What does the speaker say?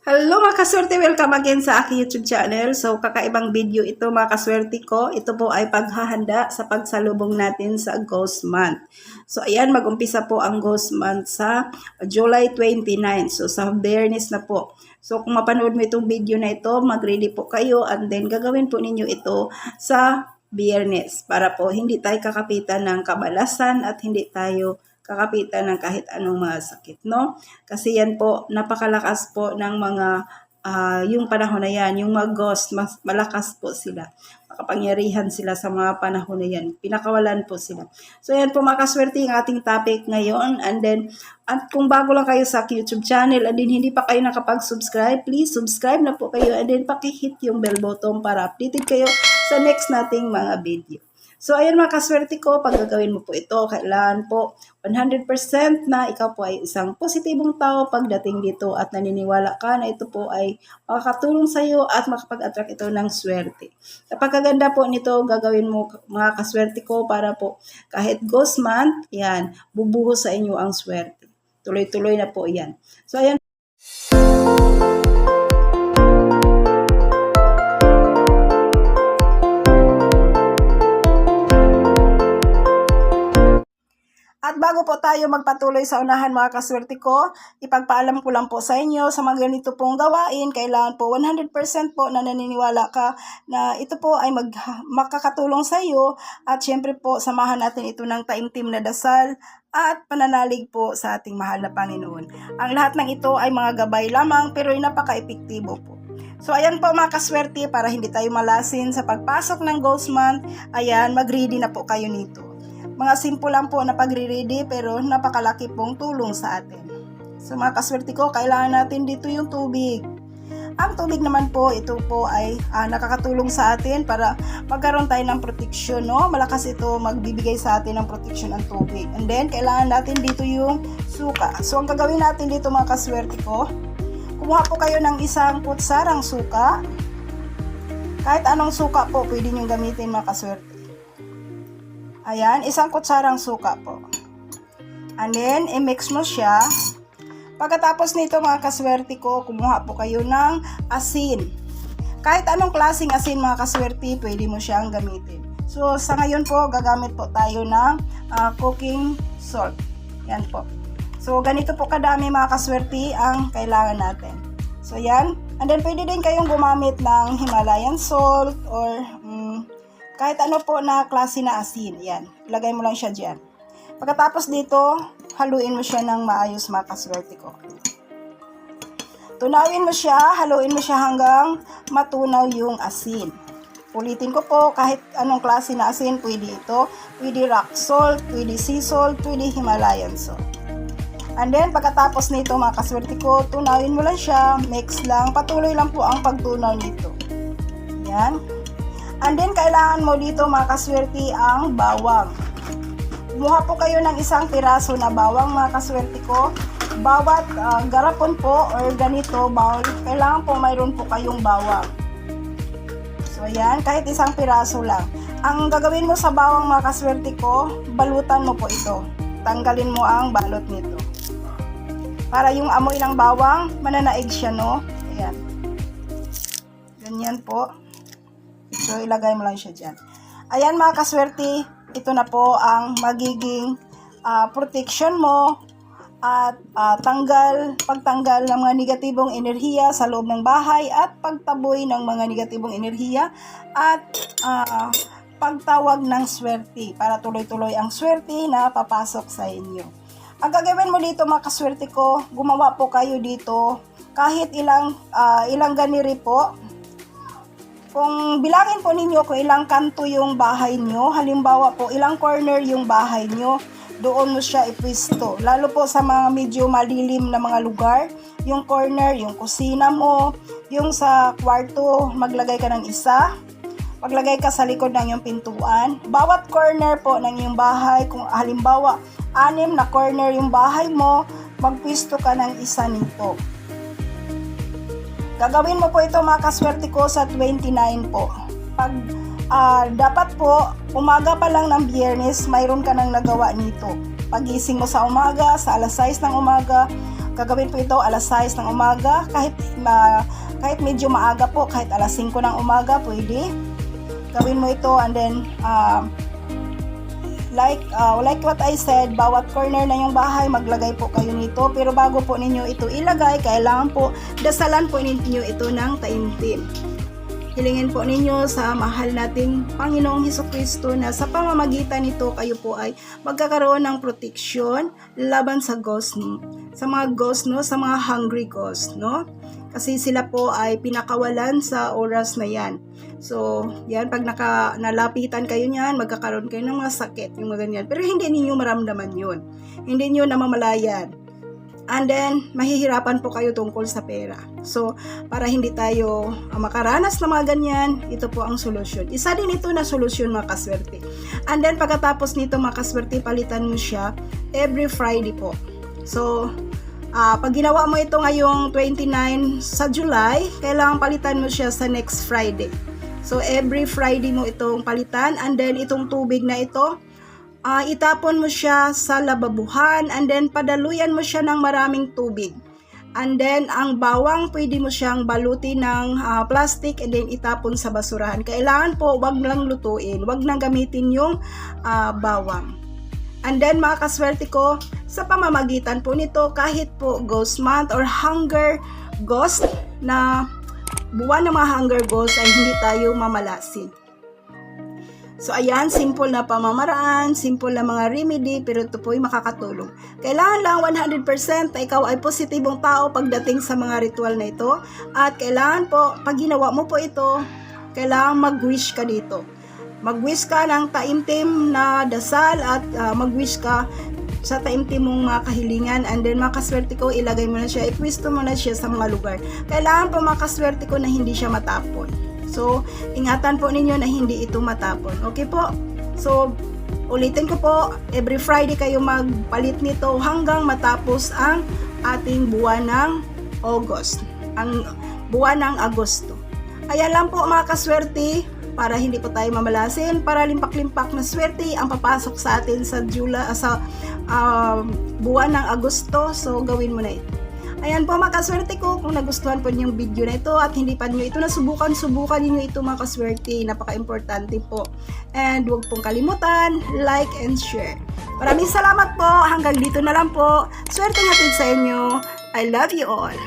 Hello mga kaswerte, welcome again sa aking YouTube channel. So kakaibang video ito mga kaswerte ko. Ito po ay paghahanda sa pagsalubong natin sa Ghost Month. So ayan, mag-umpisa po ang Ghost Month sa July 29. So sa Biyernes na po. So kung mapanood mo itong video na ito, mag-ready po kayo and then gagawin po ninyo ito sa Biyernes para po hindi tayo kakapitan ng kabalasan at hindi tayo kakapitan ng kahit anong mga sakit, no? Kasi yan po, napakalakas po ng mga, ah, yung panahon na yan, yung mga ghost, mas malakas po sila. Makapangyarihan sila sa mga panahon na yan. Pinakawalan po sila. So yan po mga kaswerte yung ating topic ngayon. And then, at kung bago lang kayo sa YouTube channel, and then hindi pa kayo nakapag-subscribe, please subscribe na po kayo. And then pakihit yung bell button para updated kayo sa next nating mga video. So, ayan mga kaswerte ko, pag gagawin mo po ito, kailangan po 100% na ikaw po ay isang positibong tao pagdating dito at naniniwala ka na ito po ay makakatulong sa iyo at makapag-attract ito ng swerte. Kapag kaganda po nito, gagawin mo mga kaswerte ko para po kahit ghost month, yan, bubuhos sa inyo ang swerte. Tuloy-tuloy na po yan. So, ayan At bago po tayo magpatuloy sa unahan mga kaswerte ko, ipagpaalam ko lang po sa inyo sa mga ganito pong gawain, kailangan po 100% po na naniniwala ka na ito po ay mag, makakatulong sa iyo at syempre po samahan natin ito ng taimtim na dasal at pananalig po sa ating mahal na Panginoon. Ang lahat ng ito ay mga gabay lamang pero ay napaka-epektibo po. So ayan po mga kaswerte para hindi tayo malasin sa pagpasok ng Ghost Month, ayan mag-ready na po kayo nito. Mga simple lang po na pagre-ready pero napakalaki pong tulong sa atin. So mga kaswerte ko, kailangan natin dito yung tubig. Ang tubig naman po, ito po ay ah, nakakatulong sa atin para magkaroon tayo ng protection, no? Malakas ito magbibigay sa atin ng protection ng tubig. And then, kailangan natin dito yung suka. So, ang gagawin natin dito mga kaswerte ko, kumuha po kayo ng isang kutsarang suka. Kahit anong suka po, pwede nyo gamitin mga kaswerte. Ayan, isang kutsarang suka po. And then, i-mix mo siya. Pagkatapos nito mga kaswerte ko, kumuha po kayo ng asin. Kahit anong klaseng asin mga kaswerte, pwede mo siyang gamitin. So, sa ngayon po, gagamit po tayo ng ah, cooking salt. Yan po. So, ganito po kadami mga kaswerte ang kailangan natin. So, yan. And then, pwede din kayong gumamit ng Himalayan salt or kahit ano po na klase na asin. Yan. Ilagay mo lang siya dyan. Pagkatapos dito, haluin mo siya ng maayos mga kaswerte ko. Tunawin mo siya, haluin mo siya hanggang matunaw yung asin. Ulitin ko po, kahit anong klase na asin, pwede ito. Pwede rock salt, pwede sea salt, pwede Himalayan salt. And then, pagkatapos nito mga kaswerte ko, tunawin mo lang siya, mix lang, patuloy lang po ang pagtunaw nito. Yan. And then, kailangan mo dito mga kaswerte ang bawang. Kumuha po kayo ng isang piraso na bawang mga kaswerte ko. Bawat ah, garapon po or ganito bowl, kailangan po mayroon po kayong bawang. So yan, kahit isang piraso lang. Ang gagawin mo sa bawang mga kaswerte ko, balutan mo po ito. Tanggalin mo ang balot nito. Para yung amoy ng bawang, mananaig siya, no? Ayan. Ganyan po. So, ilagay mo lang siya dyan. Ayan mga kaswerte, ito na po ang magiging ah, protection mo at ah, tanggal, pagtanggal ng mga negatibong enerhiya sa loob ng bahay at pagtaboy ng mga negatibong enerhiya at ah, pagtawag ng swerte para tuloy-tuloy ang swerte na papasok sa inyo. Ang gagawin mo dito mga kaswerte ko, gumawa po kayo dito kahit ilang ah, ilang ganiri po kung bilangin po ninyo kung ilang kanto yung bahay nyo, halimbawa po ilang corner yung bahay nyo, doon mo siya ipwisto. Lalo po sa mga medyo malilim na mga lugar, yung corner, yung kusina mo, yung sa kwarto, maglagay ka ng isa, maglagay ka sa likod ng yung pintuan. Bawat corner po ng yung bahay, kung halimbawa, anim na corner yung bahay mo, magpwisto ka ng isa nito. Gagawin mo po ito mga kaswerte ko sa 29 po. Pag ah, dapat po, umaga pa lang ng biyernes, mayroon ka nang nagawa nito. Pagising mo sa umaga, sa alas 6 ng umaga, Gagawin po ito alas 6 ng umaga, kahit, ma, kahit medyo maaga po, kahit alas 5 ng umaga, pwede. Gawin mo ito and then, uh, like uh, like what I said, bawat corner na yung bahay, maglagay po kayo nito. Pero bago po ninyo ito ilagay, kailangan po dasalan po ninyo ito ng taimtim. Hilingin po ninyo sa mahal nating Panginoong Heso Kristo na sa pamamagitan nito kayo po ay magkakaroon ng protection laban sa ghost, sa mga ghost, no? sa mga hungry ghost, no? Kasi sila po ay pinakawalan sa oras na yan. So, yan, pag naka, nalapitan kayo niyan, magkakaroon kayo ng mga sakit, yung mga ganyan. Pero hindi ninyo maramdaman yun. Hindi nyo namamalayan. And then, mahihirapan po kayo tungkol sa pera. So, para hindi tayo uh, makaranas ng mga ganyan, ito po ang solusyon. Isa din ito na solusyon mga kaswerte. And then, pagkatapos nito mga kaswerte, palitan mo siya every Friday po. So, uh, pag ginawa mo ito ngayong 29 sa July, kailangan palitan mo siya sa next Friday. So, every Friday mo itong palitan. And then, itong tubig na ito, uh, itapon mo siya sa lababuhan and then padaluyan mo siya ng maraming tubig. And then, ang bawang, pwede mo siyang balutin ng uh, plastic and then itapon sa basurahan. Kailangan po, wag lang lutuin. Wag nang gamitin yung uh, bawang. And then, mga kaswerte ko, sa pamamagitan po nito, kahit po ghost month or hunger ghost na buwan ng mga hunger ghost ay hindi tayo mamalasin. So ayan, simple na pamamaraan, simple na mga remedy, pero ito po ay makakatulong. Kailangan lang 100% na ikaw ay positibong tao pagdating sa mga ritual na ito. At kailangan po, pag ginawa mo po ito, kailangan mag-wish ka dito. Mag-wish ka ng taimtim na dasal at uh, mag-wish ka sa taimtim mong mga kahilingan and then mga kaswerte ko ilagay mo na siya, ipwisto mo na siya sa mga lugar. Kailangan po mga kaswerte ko na hindi siya matapon. So, ingatan po ninyo na hindi ito matapon. Okay po? So, ulitin ko po, every Friday kayo magpalit nito hanggang matapos ang ating buwan ng August. Ang buwan ng Agosto. Ayan lang po mga kaswerte para hindi po tayo mamalasin, para limpak-limpak na swerte ang papasok sa atin sa July, sa uh, buwan ng Agosto. So, gawin mo na ito. Ayan po mga kaswerte ko, kung nagustuhan po niyo yung video na ito at hindi pa niyo ito nasubukan, subukan niyo ito mga kaswerte, napaka-importante po. And huwag pong kalimutan, like and share. Maraming salamat po, hanggang dito na lang po. Swerte natin sa inyo. I love you all.